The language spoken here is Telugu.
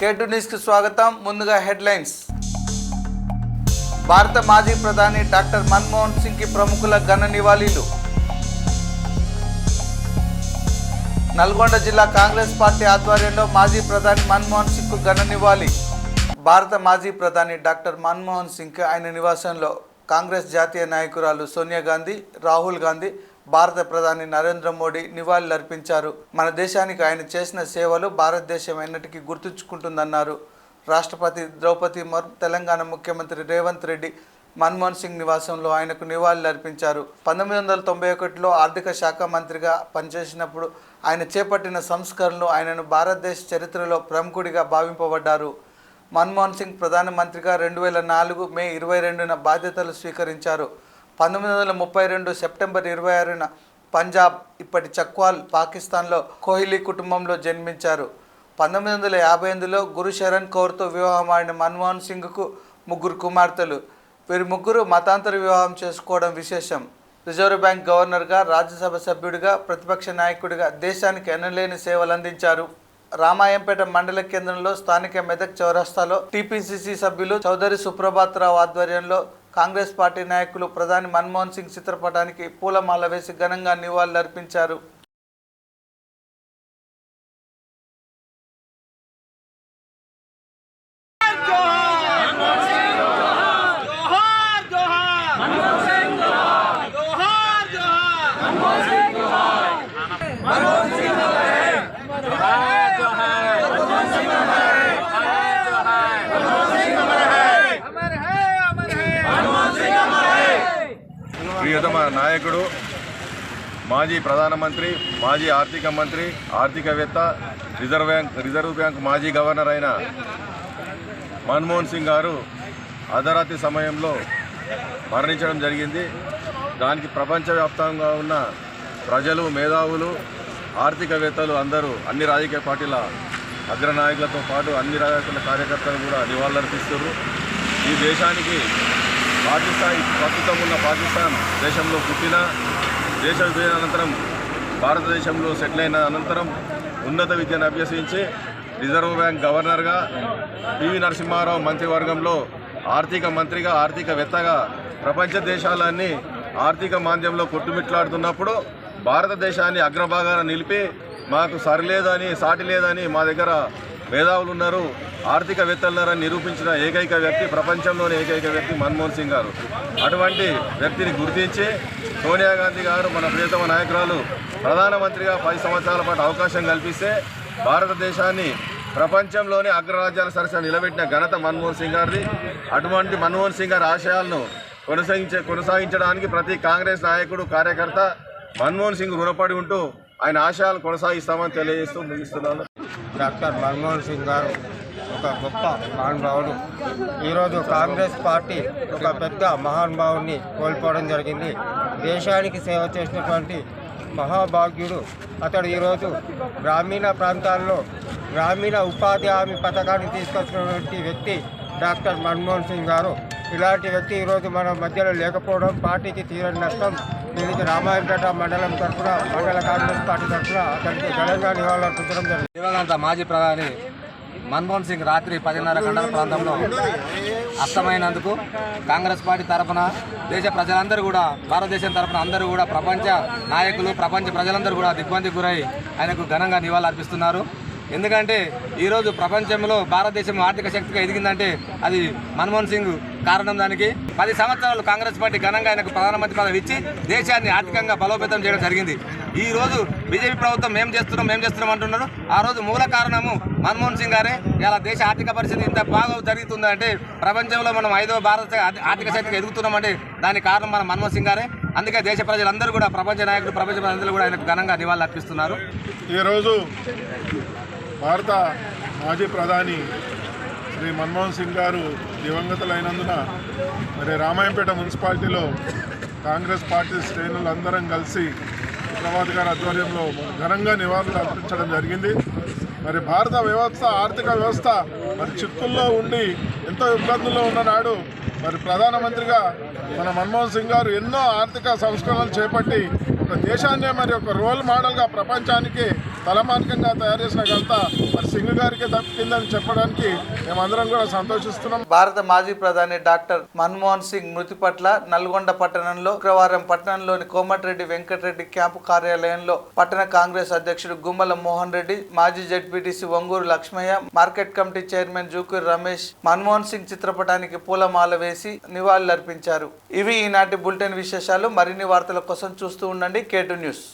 కేటు న్యూస్కి స్వాగతం. ముందుగా హెడ్లైన్స్. భారత మాజీ ప్రధాని డాక్టర్ మన్మోహన్ సింగ్కి ప్రముఖుల ఘన నివాళులు. నల్గొండ జిల్లా కాంగ్రెస్ పార్టీ ఆధ్వర్యంలో మాజీ ప్రధాని మన్మోహన్ సింగ్కు ఘన నివాళి. భారత మాజీ ప్రధాని డాక్టర్ మన్మోహన్ సింగ్ ఆయన నివాసంలో కాంగ్రెస్ జాతీయ నాయకురాలు సోనియా గాంధీ రాహుల్ గాంధీ భారత ప్రధాని నరేంద్ర మోడీ నివాళులర్పించారు. మన దేశానికి ఆయన చేసిన సేవలు భారతదేశం ఎన్నటికీ గుర్తుంచుకుంటుందన్నారు. రాష్ట్రపతి ద్రౌపది ముర్ము తెలంగాణ ముఖ్యమంత్రి రేవంత్ రెడ్డి మన్మోహన్ సింగ్ నివాసంలో ఆయనకు నివాళులర్పించారు. పంతొమ్మిది వందల తొంభై ఒకటిలో ఆర్థిక శాఖ మంత్రిగా పనిచేసినప్పుడు ఆయన చేపట్టిన సంస్కరణలు ఆయనను భారతదేశ చరిత్రలో ప్రముఖుడిగా భావింపబడ్డారు. మన్మోహన్ సింగ్ ప్రధానమంత్రిగా రెండు వేల నాలుగు మే ఇరవై రెండున బాధ్యతలు స్వీకరించారు. పంతొమ్మిది వందల ముప్పై రెండు సెప్టెంబర్ ఇరవై ఆరున పంజాబ్ ఇప్పటి చక్వాల్ పాకిస్తాన్లో కోహ్లీ కుటుంబంలో జన్మించారు. పంతొమ్మిది వందల యాభై ఎనిమిదిలో గురు శరణ్ కౌర్తో వివాహమాడిన మన్మోహన్ సింగ్కు ముగ్గురు కుమార్తెలు. వీరి ముగ్గురు మతాంతర వివాహం చేసుకోవడం విశేషం. రిజర్వ్ బ్యాంక్ గవర్నర్గా రాజ్యసభ సభ్యుడిగా ప్రతిపక్ష నాయకుడిగా దేశానికి ఎనలేని సేవలు అందించారు. రామాయంపేట మండల కేంద్రంలో స్థానిక మెదక్ చౌరస్తాలో టీపీసీసీ సభ్యులు చౌదరి సుప్రభాత్ రావు ఆధ్వర్యంలో కాంగ్రెస్ పార్టీ నాయకులు ప్రధాని మన్మోహన్ సింగ్ చిత్రపటానికి పూలమాల వేసి ఘనంగా నివాళులర్పించారు. మాజీ ప్రధానమంత్రి మాజీ ఆర్థిక మంత్రి ఆర్థికవేత్త రిజర్వ్ బ్యాంక్ రిజర్వ్ బ్యాంక్ మాజీ గవర్నర్ అయిన మన్మోహన్ సింగ్ గారు అర్ధరాత్రి సమయంలో మరణించడం జరిగింది. దానికి ప్రపంచవ్యాప్తంగా ఉన్న ప్రజలు మేధావులు ఆర్థికవేత్తలు అందరూ అన్ని రాజకీయ పార్టీల అగ్రనాయకులతో పాటు అన్ని రాజకీయ కార్యకర్తలు కూడా నివాళులర్పిస్తున్నారు ఈ దేశానికి పాకిస్తాన్ ప్రస్తుతం ఉన్న పాకిస్తాన్ దేశంలో పుట్టిన దేశ విభజన అనంతరం భారతదేశంలో సెటిల్ అయిన అనంతరం ఉన్నత విద్యను అభ్యసించి రిజర్వ్ బ్యాంక్ గవర్నర్గా పివి నరసింహారావు మంత్రివర్గంలో ఆర్థిక మంత్రిగా ఆర్థికవేత్తగా ప్రపంచ దేశాలన్నీ ఆర్థిక మాంద్యంలో కొట్టుమిట్లాడుతున్నప్పుడు భారతదేశాన్ని అగ్రభాగాన నిలిపి మాకు సరిలేదని సాటి లేదని మా దగ్గర మేధావులు ఉన్నారు. ఆర్థికవేత్తలున్నారని నిరూపించిన ఏకైక వ్యక్తి ప్రపంచంలోని ఏకైక వ్యక్తి మన్మోహన్ సింగ్ గారు. అటువంటి వ్యక్తిని గుర్తించి సోనియా గాంధీ గారు మన ప్రియతమ నాయకురాలు ప్రధానమంత్రిగా పది సంవత్సరాల పాటు అవకాశం కల్పిస్తే భారతదేశాన్ని ప్రపంచంలోనే అగ్రరాజ్యాల సరసన నిలబెట్టిన ఘనత మన్మోహన్ సింగ్ గారిది. అటువంటి మన్మోహన్ సింగ్ గారి ఆశయాలను కొనసాగించే కొనసాగించడానికి ప్రతి కాంగ్రెస్ నాయకుడు కార్యకర్త మన్మోహన్ సింగ్ రుణపడి ఉంటూ ఆయన ఆశయాలు కొనసాగిస్తామని తెలియజేస్తూ ముగిస్తున్నాను. డాక్టర్ మన్మోహన్ సింగ్ గారు ఒక గొప్ప మహానుభావుడు. ఈరోజు కాంగ్రెస్ పార్టీ ఒక పెద్ద మహానుభావుడిని కోల్పోవడం జరిగింది. దేశానికి సేవ చేసినటువంటి మహాభాగ్యుడు అతడు ఈరోజు గ్రామీణ ప్రాంతాల్లో గ్రామీణ ఉపాధి హామీ పథకాన్ని తీసుకొచ్చినటువంటి వ్యక్తి డాక్టర్ మన్మోహన్ సింగ్ గారు. ఇలాంటి వ్యక్తి ఈరోజు మన మధ్యలో లేకపోవడం పార్టీకి తీరని నష్టం దీనికి రామాయణపేట మండలం తరఫున మండల కాంగ్రెస్ పార్టీ తరఫున అతనికి ఘనంగా నివాళులర్పించడం జరిగింది. దివంగత మాజీ ప్రధాని మన్మోహన్ సింగ్ రాత్రి పదిన్నర గంటల ప్రాంతంలో అస్తమైనందుకు కాంగ్రెస్ పార్టీ తరఫున దేశ ప్రజలందరూ కూడా భారతదేశం తరఫున అందరూ కూడా ప్రపంచ నాయకులు ప్రపంచ ప్రజలందరూ కూడా దిగ్బంధికి గురై ఆయనకు ఘనంగా నివాళులు అర్పిస్తున్నారు. ఎందుకంటే ఈరోజు ప్రపంచంలో భారతదేశం ఆర్థిక శక్తిగా ఎదిగిందంటే అది మన్మోహన్ సింగ్ కారణం దానికి. పది సంవత్సరాలు కాంగ్రెస్ పార్టీ ఘనంగా ఆయనకు ప్రధానమంత్రి పదవి ఇచ్చి దేశాన్ని ఆర్థికంగా బలోపేతం చేయడం జరిగింది. ఈ రోజు బీజేపీ ప్రభుత్వం మేము చేస్తున్నాం మేము చేస్తున్నాం అంటున్నారు. ఆ రోజు మూల కారణము మన్మోహన్ సింగ్ గారే. ఇలా దేశ ఆర్థిక పరిస్థితి ఇంత బాగా జరుగుతుందంటే ప్రపంచంలో మనం ఐదవ భారత ఆర్థిక శక్తిగా ఎదుగుతున్నామంటే దానికి కారణం మన మన్మోహన్ సింగ్ గారే. అందుకే దేశ ప్రజలందరూ కూడా ప్రపంచ నాయకులు ప్రపంచ ప్రజలందరూ కూడా ఆయనకు ఘనంగా నివాళులు అర్పిస్తున్నారు ఈరోజు భారత మాజీ ప్రధాని శ్రీ మన్మోహన్ సింగ్ గారు దివంగతులైనందున మరి రామాయంపేట మున్సిపాలిటీలో కాంగ్రెస్ పార్టీ శ్రేణులు అందరం కలిసి విప్లవాది గారి ఆధ్వర్యంలో ఘనంగా నివాళులు అర్పించడం జరిగింది. మరి భారత వ్యవస్థ ఆర్థిక వ్యవస్థ మరి చిక్కుల్లో ఉండి ఎంతో ఇబ్బందుల్లో ఉన్ననాడు మరి ప్రధానమంత్రిగా మన మన్మోహన్ సింగ్ గారు ఎన్నో ఆర్థిక సంస్కరణలు చేపట్టి ఒక దేశాన్నే మరి ఒక రోల్ మోడల్గా ప్రపంచానికి తలమానికంగా తయారు చేసిన ఘనత మరి సింగ్ గారికి తప్పిందని చెప్పడానికి మేమందరం కూడా సంతోషిస్తున్నాం. భారత మాజీ ప్రధాని డాక్టర్ మన్మోహన్ సింగ్ మృతి పట్ల నల్గొండ పట్టణంలో శుక్రవారం పట్టణంలోని కోమటిరెడ్డి వెంకటరెడ్డి క్యాంపు కార్యాలయంలో పట్టణ కాంగ్రెస్ అధ్యక్షుడు గుమ్మల మోహన్ రెడ్డి మాజీ ZPTC Onguru Lakshmaiah market committee chairman Jukuri Ramesh Manmohan Singh చిత్రపటానికి పూలమాల వేసి నివాళులర్పించారు. ఇవి ఈనాటి బులెటిన్ విశేషాలు. మరిన్ని వార్తల కోసం చూస్తూ ఉండండి. కేటు న్యూస్.